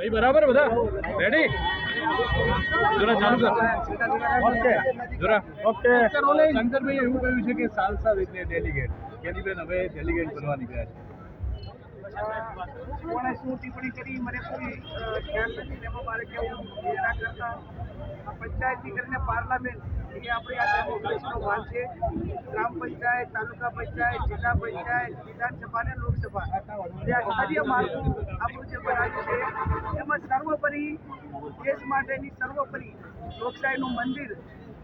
ભાઈ બરાબર બધા? રેડી જોરા ચાલુ કર. ઓકે. જોરા. ઓકે. શંકરભાઈ એવું કહ્યું છે કે સાલસા રીતે ડેલિગેટ કેનીબેન હવે ડેલિગેટ બનવા નીકળ્યા છે. કોણે શું ટિપ્પણી કરી? મને કોઈ ખ્યાલ નથી. એમાં મારે કેવું એના કરતા પંચાયતથી કરીને પાર્લામેન્ટ એ આપણી આ ડેમોક્રેસીનો ભાગ છે. ગ્રામ પંચાયત તાલુકા પંચાયત જિલ્લા પંચાયત વિધાનસભા અને લોકસભા. આપણું બનાવ્યું છે. એમાં સર્વોપરી દેશ માટેની સર્વોપરી લોકશાહીનું મંદિર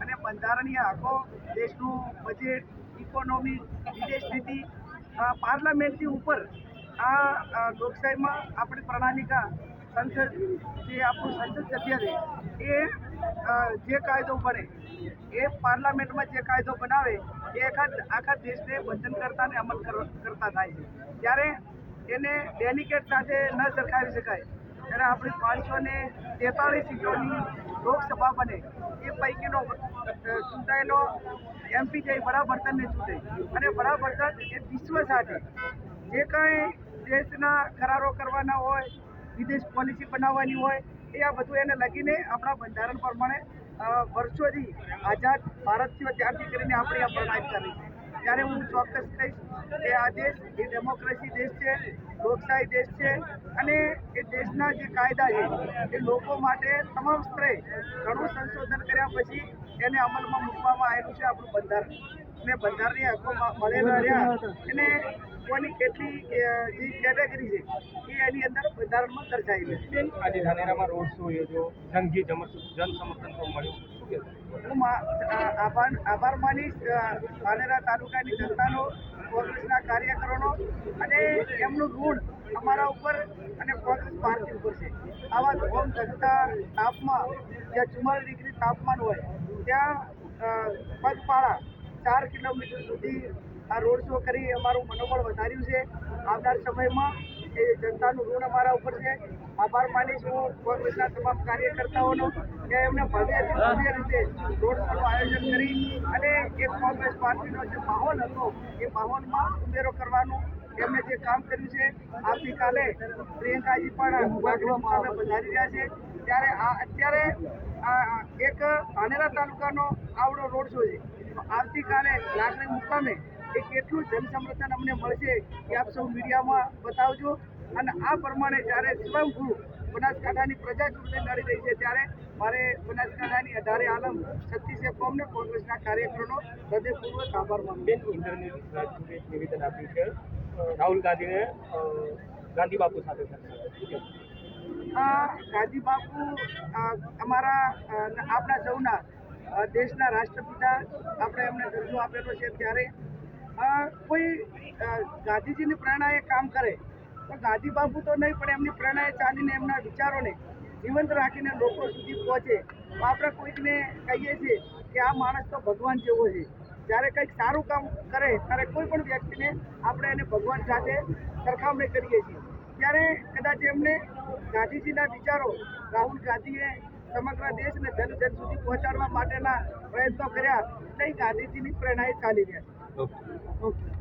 અને બંધારણીય હકો, દેશનું બજેટ ઇકોનોમી વિદેશ નીતિ પાર્લામેન્ટની ઉપર આ લોકશાહીમાં આપણી પ્રણાલિકા સંસદ, જે આપણું સંસદ સભ્ય છે, એ જે કાયદો બને એ પાર્લામેન્ટમાં જે કાયદો બનાવે, એ આખા આખા દેશને બંધન કરતા અને અમલ કર- કરતા થાય છે. ત્યારે એને ડેલિકેટ સાથે ન સરખાવી શકાય. ત્યારે આપણી પાંચસો ને તેતાળીસ સીટોની લોકસભા બને, એ પૈકીનો ચૂંટાયેલો એમપી જે વડાપ્રધાનને ચૂંટે. અને વડાપ્રધાન એ વિશ્વ સાથે જે કાંઈ દેશના કરારો કરવાના હોય, વિદેશ પોલિસી બનાવવાની હોય, એ આ બધું એને લગીને આપણા બંધારણ પ્રમાણે વર્ષોથી આઝાદ ભારત ત્યારથી કરીને આપણે આ પ્રણાલી કરી છે. ત્યારે હું ચોક્કસ કહીશ કે આ દેશ એ ડેમોક્રેસી દેશ છે, લોકશાહી દેશ છે અને એ દેશના જે કાયદા છે, એ લોકો માટે તમામ સ્તરે ઘણું સંશોધન કર્યા પછી એને અમલમાં મૂકવામાં આવેલું છે આપણું બંધારણ. અને બંધારણની હકો મળેલા રહ્યા એને કોની કેટલી જે કેટેગરી છે, એ એની અંદર બંધારણમાં દર્શાવી છે. આજે ધાનેરામાં રોડ શો યોજો જન સમર્થન પણ મળ્યું. હું આભાર આભાર માનીશ અ, તાલુકાની જનતાનો કોંગ્રેસના કાર્યકરોનો અને એમનું ઋણ અમારા ઉપર અને કોંગ્રેસ પાર્ટી ઉપર છે. આવા ધોમ ધગતા તાપમાં જ્યાં ચુમ્માલીસ ડિગ્રી તાપમાન હોય ત્યાં પગપાળા ચાર કિલોમીટર સુધી આ રોડ શો કરી અમારું મનોબળ વધાર્યું છે. આવનાર સમયમાં એ જનતાનું ઋણ અમારા ઉપર છે. આભાર માની છું કોંગ્રેસના તમામ કાર્યકર્તાઓનો કે એમને ભવ્યથી ભવ્ય રીતે રોડ શોનું આયોજન કરી અને એક કોંગ્રેસ પાર્ટીનો જે માહોલ હતો, એ માહોલમાં ઉમેરો કરવાનું એમણે જે કામ કર્યું છે, આવતીકાલે પ્રિયંકાજી પણ વાઘમાં અમે પધારી રહ્યા છે. ત્યારે આ અત્યારે એક ધાનેરા તાલુકાનો આવડો રોડ શો છે. આવતીકાલે લાકડી મુકામે એ કેટલું જનસમર્થન અમને મળશે એ આપ સૌ મીડિયામાં બતાવજો. અને આ પ્રમાણે જ્યારે સ્વયંભૂ બનાસકાંઠાની પ્રજા ચૂંટણી લડી રહી છે ત્યારે મારે બનાસકાંઠાની અઢારે આલમ છત્તીસે કોમને કોંગ્રેસના કાર્યકરોનો હૃદયપૂર્વક આભાર માનું બેન ઇન્દ્રનીલ રાજપૂતે એક નિવેદન આપ્યું છે. રાહુલ ગાંધીને ગાંધી બાપુ સાથે ગાંધી બાપુ અમારા આપણા સૌના દેશના રાષ્ટ્રપિતા આપણે એમને દરજ્જો આપેલો છે. ત્યારે કોઈ ગાંધીજીની પ્રેરણાએ કામ કરે, તો ગાંધી બાપુ તો નહીં, પણ એમની પ્રેરણાએ ચાલીને એમના વિચારોને જીવંત રાખીને લોકો સુધી પહોંચે. તો આપણે કોઈકને કહીએ છીએ કે આ માણસ તો ભગવાન જેવો છે. જ્યારે કંઈક સારું કામ કરે, ત્યારે કોઈ પણ વ્યક્તિને આપણે એને ભગવાન સાથે સરખામણી કરીએ છીએ. ત્યારે કદાચ એમને ગાંધીજીના વિચારો રાહુલ ગાંધીએ સમગ્ર દેશને જન જન સુધી પહોંચાડવા માટેના પ્રયત્નો કર્યા એટલે ગાંધીજીની પ્રેરણાએ ચાલી રહ્યા છે. Okay okay